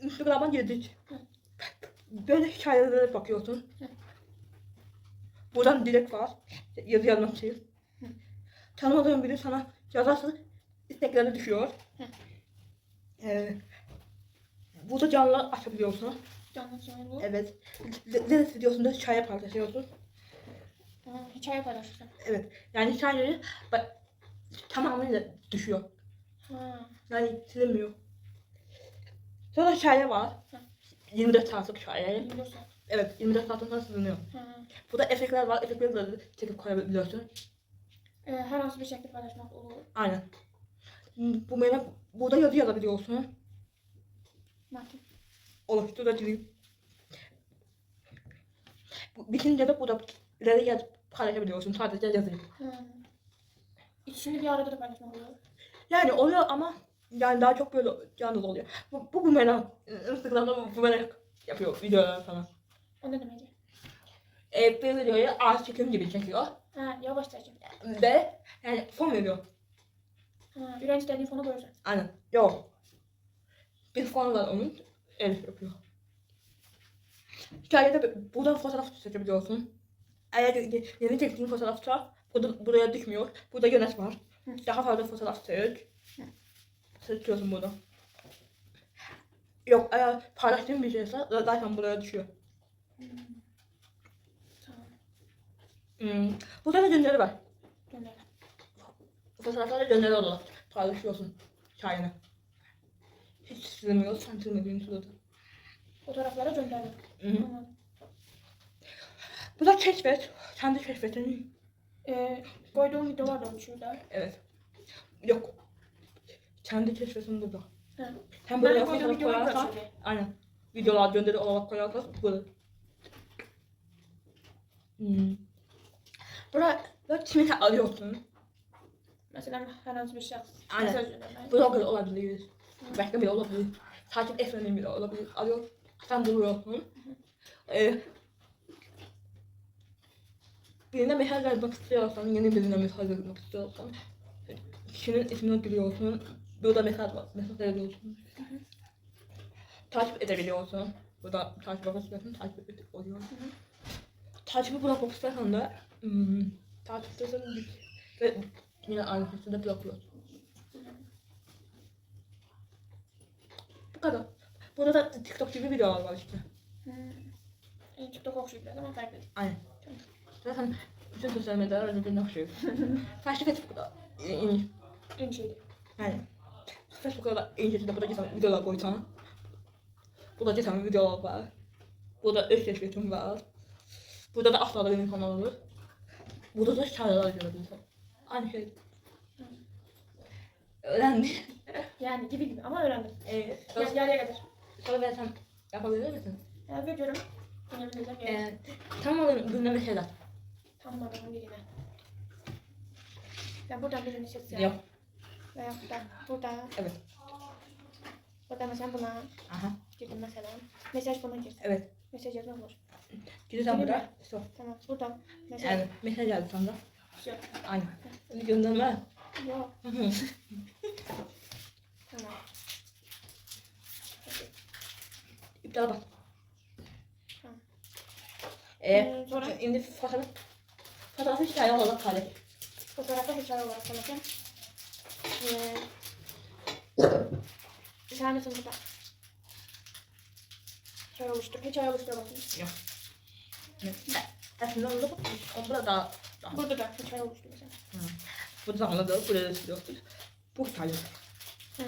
Instagram'a girdik. Böyle hikayelere bakıyorsun. Buradan direkt var. Yazı yazmak için. Tanımadığın biri sana yazarsa istekleri düşüyor. Ee, burada canlı açabiliyorsun. Canlı canlı. Evet. Ne videosunda da hikaye paylaşıyorsun. Hikaye paylaşırsın. Evet. Yani hikayeleri tamamıyla düşüyor. Ha. Yani silinmiyor. Sonra hikaye var. Hı. 24 saatlik. Biliyorsun. Evet 24 saatten sonra siliniyor. Ha. Burada efektler var. Efektleri de çekip koyabiliyorsun. Ee, her nasıl bir şekilde paylaşmak olur. Aynen. Bu menü burada yazı yazabiliyorsun. Metin. Oluşturabilirim. Bu- Bitince de burada ileri yazıp paylaşabiliyorsun. Sadece yazıyı. Ha. İkisini bir arada da paylaşmak olur. Yani oluyor ama yani daha çok böyle yalnız oluyor. Bu, bu, bu menü Instagram'da bu, bu menü yapıyor videolar falan. O ne demek? E, bir videoyu ağaç çekim gibi çekiyor. Ha, yavaşça çek. Ve yani fon veriyor. Ha, öğrenci istediğin fonu koyuyorsun. Aynen. Yok. Bir fon var onun. El yapıyor. Hikayede bu- buradan fotoğraf seçebiliyorsun. Eğer yeni çektiğin fotoğrafsa burada, buraya düşmüyor. Burada yönet var. Daha fazla fotoğraf seç. Seçiyorsun bunu. Yok eğer paylaştığın bir şeyse zaten buraya düşüyor. Tamam. Hmm. Burada da gönderi var. Gönder. Fotoğraflarda gönderi olarak paylaşıyorsun hikayeni. Hiç silmiyor, sen silmediğin sürede. Fotoğraflara gönderdim. Hı. Tamam. Bu da keşfet. Kendi keşfetin. Ee, koyduğum videolar da şurada. Evet. Yok. Kendi keşfetin burada. Ha. Hem Ben böyle koyduğum fotoğraf da koyarsan. Aynen. Videolar gönderi olarak koyarsan böyle. Hmm. Burada, burada kimi alıyorsun. Mesela herhangi bir şahs. Aynen. mesaj göndermek. Blogger olabilir. Başka biri olabilir. Takip etmediğin biri olabilir. Alıyor. Sen buluyorsun. Ee, birine mesaj yazmak istiyorsan, yeni birine mesaj yazmak istiyorsan, kişinin ismini giriyorsun. Burada mesaj, mesaj yazıyorsun. Takip edebiliyorsun. Burada takip istiyorsan takip oluyor. Takibi bırakmak istersen de hmm, takip istiyorsan ve yine aynı şekilde bırakıyorsun. Bu kadar. Burada da TikTok gibi videolar var işte. Hmm. Ee, TikTok biraz ama farklı. Aynen. Zaten bütün sosyal medyalar birbirine okşuyor. Sadece Facebook'ta iyi. En şeydi. Yani Facebook'ta da iyi şekilde burada geçen videolar koysan. Burada geçen videolar var. Burada öz keşfetim var. Burada da asla da benim kanalım var. Burada da hikayeler görebilirsin. Aynı şey. Öğrendim. Yani gibi gibi ama öğrendim. Ee, Yani yarıya kadar. sonra versen yapabilir misin? Yani veriyorum. Değil. Ee, tanımadığın ürünlere şeyler. Tam adamın birine. Ben buradan birini seçeceğim. Yok. Veya burada. Burada. Evet. Burada mesela buna Aha. girdim mesela. Mesaj buna girdim. Evet. Mesaj yazmak olur. Gidiyorsan Benim burada. mi? Stop. Tamam. Buradan. Mesaj. Yani mesaj geldi sana. Yok. Aynen. Onu gönderme. Yok. Hı hı. Tamam. Peki. İptala bas. Tamam. Ee, Ee, sonra? şimdi fotoğraf fotoğrafı hikaye olarak paylaş. Fotoğrafta hikaye olarak konuşayım. Bir tane sınıfta hikaye oluştur. Hikaye oluştur bakayım. Yok. Aslında da bak. Onu da. Burada da hikaye oluştur mesela. Bu zamanda da buraya siliyorsun. Bu hikaye. Ha.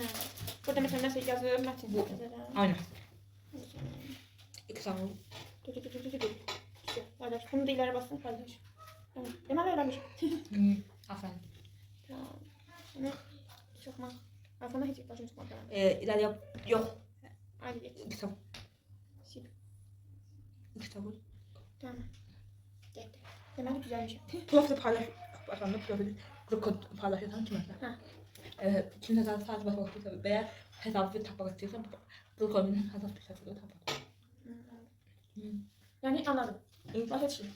Burada mesela nasıl yazıyorum Latin Bu. Aynen. İki tane. Dur dur dur dur dur. İşte paylaş. Bunu da ileri basın paylaş. Tamam. Hemen öğrenmiş. Aferin. Tamam. Sokma. Arkana hiç başını sokma. Ee, ileride yap. Yok. Hadi geç. Kitap. Sil. Kitap. Tamam. Gitti. Hemen güzelmiş. Profili paylaş. Başında profili. Burada kod paylaşırsan kim mesela? Ha. Ee, kim hesabı sadece bakmak istiyorsa veya hesabı tapmak istiyorsan bu kodun hesabı bir şekilde tapak. Hmm. Hmm. Yani anladım. İyi. Basit şey.